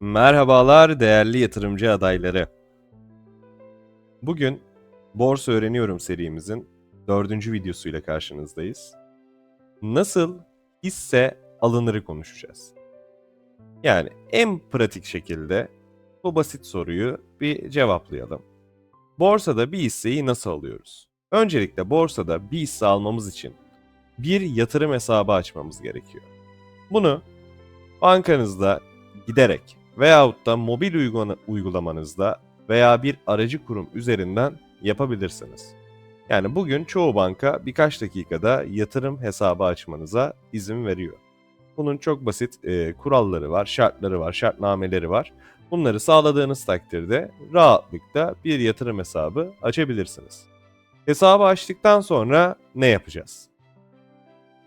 Merhabalar değerli yatırımcı adayları. Bugün Borsa Öğreniyorum serimizin dördüncü videosuyla karşınızdayız. Nasıl hisse alınırı konuşacağız. Yani en pratik şekilde bu basit soruyu bir cevaplayalım. Borsada bir hisseyi nasıl alıyoruz? Öncelikle borsada bir hisse almamız için bir yatırım hesabı açmamız gerekiyor. Bunu bankanızda giderek veyahut da mobil uygula- uygulamanızda veya bir aracı kurum üzerinden yapabilirsiniz. Yani bugün çoğu banka birkaç dakikada yatırım hesabı açmanıza izin veriyor. Bunun çok basit e, kuralları var, şartları var, şartnameleri var. Bunları sağladığınız takdirde rahatlıkla bir yatırım hesabı açabilirsiniz. Hesabı açtıktan sonra ne yapacağız?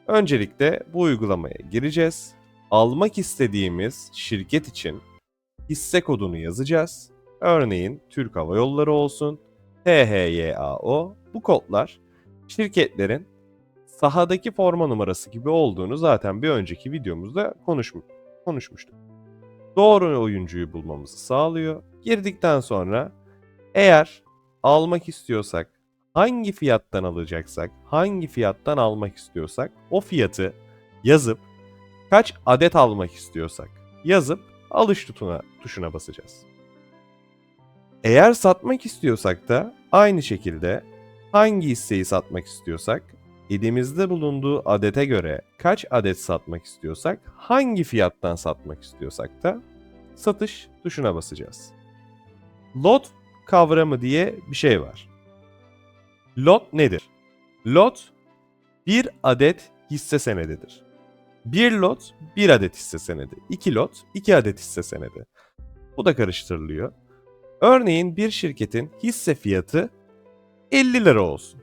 Öncelikle bu uygulamaya gireceğiz. Almak istediğimiz şirket için hisse kodunu yazacağız. Örneğin Türk Hava Yolları olsun, THYAO. Bu kodlar şirketlerin sahadaki forma numarası gibi olduğunu zaten bir önceki videomuzda konuşmuş, konuşmuştuk. Doğru oyuncuyu bulmamızı sağlıyor. Girdikten sonra eğer almak istiyorsak, hangi fiyattan alacaksak, hangi fiyattan almak istiyorsak o fiyatı yazıp kaç adet almak istiyorsak yazıp alış tuşuna, tuşuna basacağız. Eğer satmak istiyorsak da aynı şekilde hangi hisseyi satmak istiyorsak elimizde bulunduğu adete göre kaç adet satmak istiyorsak hangi fiyattan satmak istiyorsak da satış tuşuna basacağız. Lot kavramı diye bir şey var. Lot nedir? Lot bir adet hisse senedidir. Bir lot bir adet hisse senedi. İki lot iki adet hisse senedi. Bu da karıştırılıyor. Örneğin bir şirketin hisse fiyatı 50 lira olsun.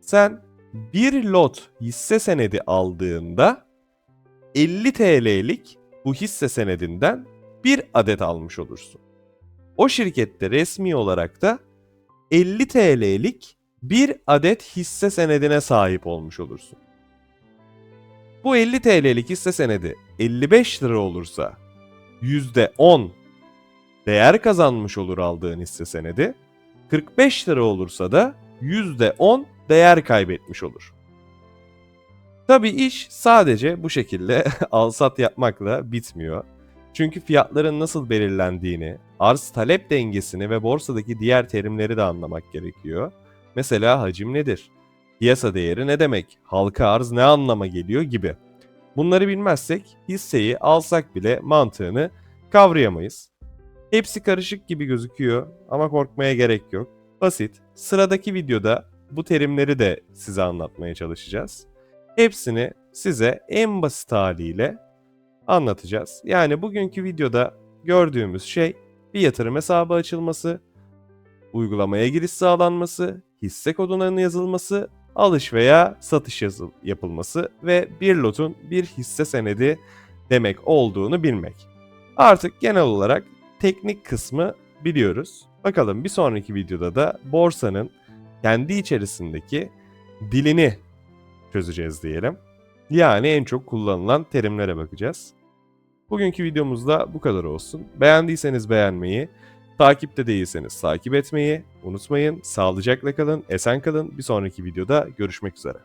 Sen bir lot hisse senedi aldığında 50 TL'lik bu hisse senedinden bir adet almış olursun. O şirkette resmi olarak da 50 TL'lik bir adet hisse senedine sahip olmuş olursun. Bu 50 TL'lik hisse senedi 55 lira olursa %10 değer kazanmış olur aldığın hisse senedi. 45 lira olursa da %10 değer kaybetmiş olur. Tabi iş sadece bu şekilde al-sat yapmakla bitmiyor. Çünkü fiyatların nasıl belirlendiğini, arz talep dengesini ve borsadaki diğer terimleri de anlamak gerekiyor. Mesela hacim nedir? Piyasa değeri ne demek? Halka arz ne anlama geliyor gibi. Bunları bilmezsek hisseyi alsak bile mantığını kavrayamayız. Hepsi karışık gibi gözüküyor ama korkmaya gerek yok. Basit. Sıradaki videoda bu terimleri de size anlatmaya çalışacağız. Hepsini size en basit haliyle anlatacağız. Yani bugünkü videoda gördüğümüz şey bir yatırım hesabı açılması, uygulamaya giriş sağlanması, hisse kodunun yazılması, alış veya satış yazıl yapılması ve bir lotun bir hisse senedi demek olduğunu bilmek. Artık genel olarak teknik kısmı biliyoruz. Bakalım bir sonraki videoda da borsanın kendi içerisindeki dilini çözeceğiz diyelim. Yani en çok kullanılan terimlere bakacağız. Bugünkü videomuzda bu kadar olsun. Beğendiyseniz beğenmeyi, takipte değilseniz takip etmeyi unutmayın. Sağlıcakla kalın, esen kalın. Bir sonraki videoda görüşmek üzere.